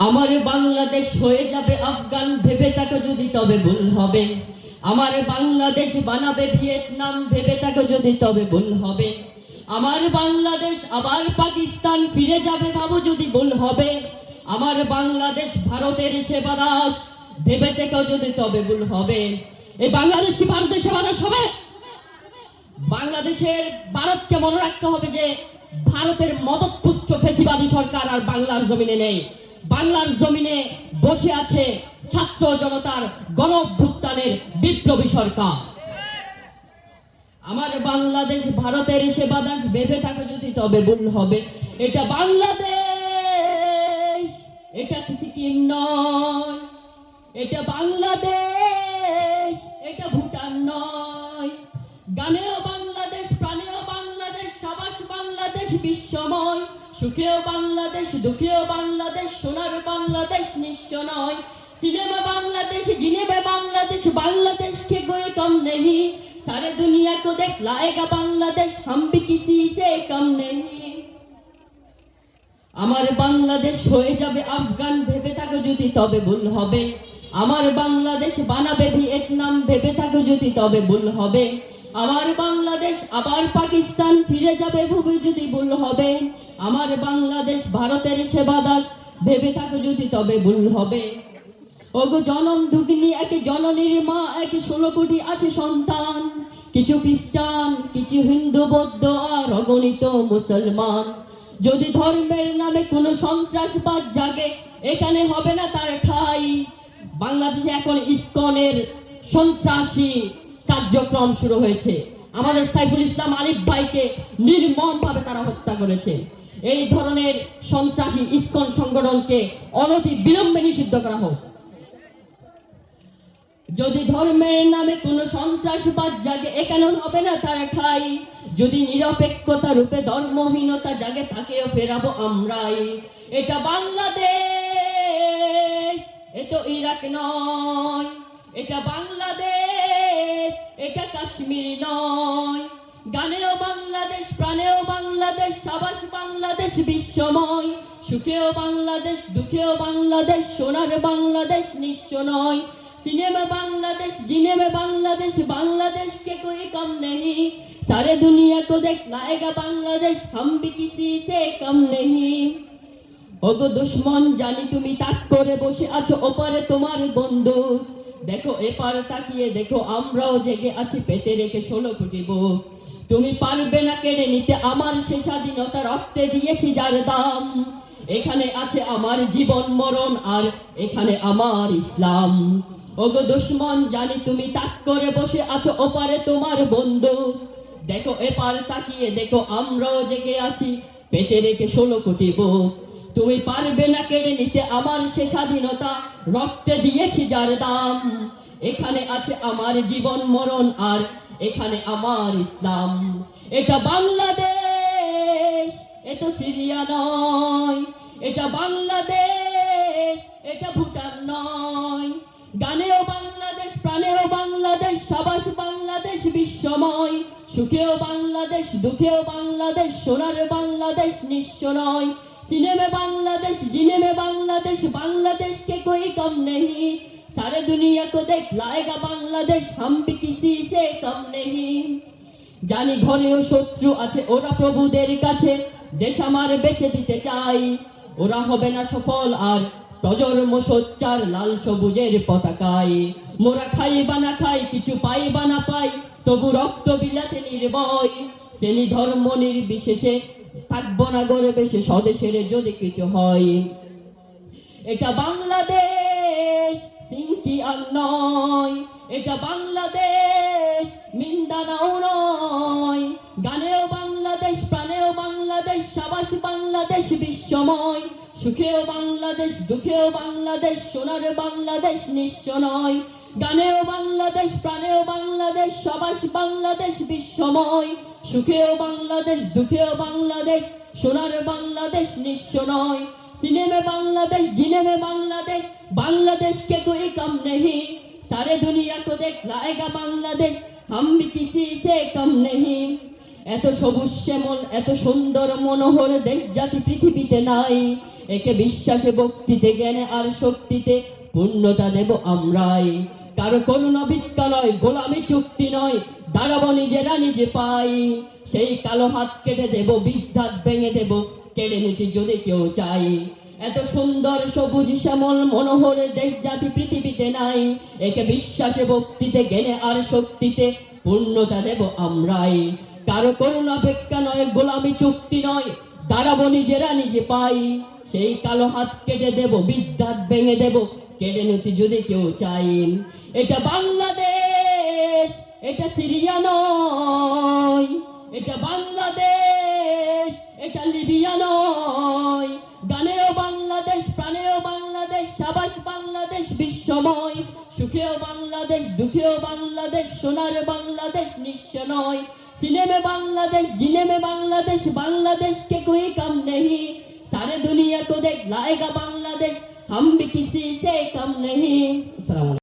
আমার বাংলাদেশ হয়ে যাবে আফগান, ভেবে তাকে যদি তবে ভুল হবে। আমার বাংলাদেশ বানাবে ভিয়েতনাম, ভেবে থাকো যদি তবে ভুল হবে। আমার বাংলাদেশ আবার পাকিস্তান ফিরে যাবে, ভাবো যদি ভুল হবে। আমার বাংলাদেশ ভারতের সেবাদাস, ভেবে থেকো যদি তবে ভুল হবে। এই বাংলাদেশ কি ভারতের সেবাদাস হবে? বাংলাদেশের ভারতকে মনে রাখতে হবে যে, ভারতের মদতপুষ্ট ফেসিবাদী সরকার আর বাংলার জমিনে নেই। বাংলার জমিনে বসে আছে ছাত্র জনতার গণভ্যুত্থানের বিপ্লবী সরকার। আমার বাংলাদেশ ভারতের সেবাদাস ভেবে থাকে যদি, তবে ভুল হবে। এটা বাংলাদেশ, এটা সিকিম নয়। এটা বাংলাদেশ, এটা ভুটান নয়। গানেও বাংলাদেশ, প্রাণেও বাংলাদেশ, সাবাস বাংলাদেশ, বিশ্বময়। সুখেও বাংলাদেশ, দুঃখেও বাংলাদেশ, সোনার বাংলাদেশ নিঃস্ব নয়। সিনেমা বাংলাদেশ, জিনেবা বাংলাদেশ বাংলাদেশ কে গোয়ে কম নেহি সারা দুনিয়া কো দেখ লাগা বাংলাদেশ, হাম ভি কিসি সে কম নেহি আমার বাংলাদেশ হয়ে যাবে আফগান, ভেবে থাকো যদি তবে ভুল হবে। আমার বাংলাদেশ বানাবে ভিয়েতনাম, ভেবে থাকো যদি তবে ভুল হবে। আমার বাংলাদেশ, আবার পাকিস্তান ফিরে যাবে ভুবে যদি ভুল হবে। আমার বাংলাদেশ ভারতের সেবাদাস ভেবে থাকো যদি তবে ভুল হবে। ওগো জনম দুগিনী একে জননীর মা, এক ষোলো কোটি আছে সন্তান। কিছু খ্রিস্টান, কিছু হিন্দু, বৌদ্ধ আর অগণিত মুসলমান। যদি ধর্মের নামে কোনো সন্ত্রাসবাদ জাগে, এখানে হবে না তার ঠাই। বাংলাদেশে এখন ইসকনের সন্ত্রাসী কার্যক্রম শুরু হয়েছে। আমাদের সাইফুল ইসলাম আলিফ ভাইকে নির্মম ভাবে তারা হত্যা করেছে। এই ধরনের সন্ত্রাসী ইসকন সংগঠনকে অনতি বিলম্বে নিষিদ্ধ করা হোক। যদি ধর্মের নামে কোনো সন্ত্রাসবাদ জাগে এখানে হবে না তারা ঠাই? যদি নিরপেক্ষতা রূপে ধর্মহীনতা জাগে, তাকেও ফেরাবো আমরাই। এটা বাংলাদেশ, এ তো ইরাক নয়। এটা বাংলাদেশ, এটা কাশ্মীর নয়। গানেও বাংলাদেশ, প্রাণেও বাংলাদেশ, সাবাস বাংলাদেশ, বিশ্বময়। সুখেও বাংলাদেশ, দুঃখেও বাংলাদেশ, সোনার বাংলাদেশ নিঃস্ব নয়। সিনেমা বাংলাদেশ, জিনেমে বাংলাদেশ বাংলাদেশ কে কই কম নেই? সারে দুনিয়া কো দেখ লায়েগা বাংলাদেশ, হাম ভি কিসি সে কম নেই। ওগো দুশ্মন, জানি তুমি তাক করে বসে আছো ওপারে তোমার বন্ধু। দেখো এপার তাকিয়ে, দেখো আমরাও জেগে আছি পেতে রেখে ষোলো কোটি বুক। তুমি পারবে না কেড়ে নিতে, আমার সে স্বাধীনতা রক্তে দিয়েছি যার দাম। এখানে আছে আমার জীবন মরণ আর এখানে আমার ইসলাম। ওগো দুশ্মন, জানি তুমি তাক করে বসে আছো ওপারে তোমার বন্ধু। দেখো এপার তাকিয়ে, দেখো আমরাও জেগে আছি পেতে রেখে ষোলো কোটি বুক। তুমি পারবে না কেড়ে নিতে, আমার সে স্বাধীনতা রক্তে দিয়েছি যার দাম। এখানে আছে আমার জীবন মরণ আর এখানে আমার ইসলাম। এটা বাংলাদেশ, এটা সিরিয়া নয়। এটা বাংলাদেশ, এটা ভুটান নয়। গানেও বাংলাদেশ, প্রাণেও বাংলাদেশ, সাবাস বাংলাদেশ, বিশ্বময়। সুখেও বাংলাদেশ, দুঃখেও বাংলাদেশ, সোনার বাংলাদেশ, নিঃস্ব নয়। সিনেমে বাংলাদেশ, জিনেমে বাংলাদেশ, বাংলাদেশকে কই কম নেই? सारे दुनिया को देख लाएगा बांग्लादेश हम भी किसी से कम नहीं জানি ঘরেও শত্রু আছে ওরা প্রভুদের কাছে দেশ আমার বেঁচে দিতে চাই ওরা হবে না সফল আর প্রজন্ম সোচ্চার লাল সবুজের পতাকায় মোরা খাই বা না খাই কিছু পাই বা না পাই তবু রক্ত বিলাতে নির্ভয় শ্রেণী ধর্ম নির্বিশেষে থাকবো না গর্বে সে স্বদেশের যদি কিছু হয় এটা বাংলাদেশ সিংকি নয়, এটা বাংলাদেশ মিন্দানাও নয়। গানেও বাংলাদেশ, প্রাণেও বাংলাদেশ, সাবাস বাংলাদেশ বিশ্বময়। সুখেও বাংলাদেশ, দুঃখেও বাংলাদেশ, সোনার বাংলাদেশ নিঃস্ব নয়। গানেও বাংলাদেশ, প্রাণেও বাংলাদেশ, সবাস বাংলাদেশ বিশ্বময়। সুখেও বাংলাদেশ, দুঃখেও বাংলাদেশ, সোনার বাংলাদেশ নিঃস্ব নয়। सिनेमे बांग्लादेश जीने में बांग्लादेश बांग्लादेश के कोई कम नहीं सारे दुनिया को देख लाएगा बांग्लादेश हम भी किसी से कम नहीं এত সবুজ শ্যামল এত সুন্দর মনোহর দেশ জাতি পৃথিবীতে নাই একে বিশ্বাসে ভক্তিতে জ্ঞানে আর শক্তিতে পূর্ণতা দেব আমরাই কারো করুণা ভিক্ষা নয় গোলামি চুক্তি নয় দাঁড়াবো নিজেরা নিজে পাই সেই কালো হাত কেটে দেব বিষ দাঁত ভেঙে দেব কেড়ে নিতে যদি কেউ চাই এত সুন্দর সবুজ শ্যামল মনোহর দেশ জাতি পৃথিবীতে নাই। একে বিশ্বাসে ভক্তিতে গেলে আর শক্তিতে পূর্ণতা দেব আমরাই। কারও করুণা ভিক্ষা নয়, গোলামি চুক্তি নয়, দাঁড়াবো নিজেরা নিজে পাই। সেই কালো হাত কেটে দেব, বিষ দাঁত ভেঙে দেব কেড়ে নিতে যদি কেউ চাই এটা বাংলাদেশ, এটা সিরিয়া নয়, এটা বাংলাদেশ। সুখেও বাংলাদেশ দুঃখেও বাংলাদেশ সোনার বাংলাদেশ নিঃস্ব নয় सिनेमे बांग्लादेश जिने में बांग्लादेश बांग्लादेश के कोई कम नहीं सारे दुनिया को देख लाएगा बांग्लादेश हम भी किसी से कम नहीं अस्सलाम वालेकुम।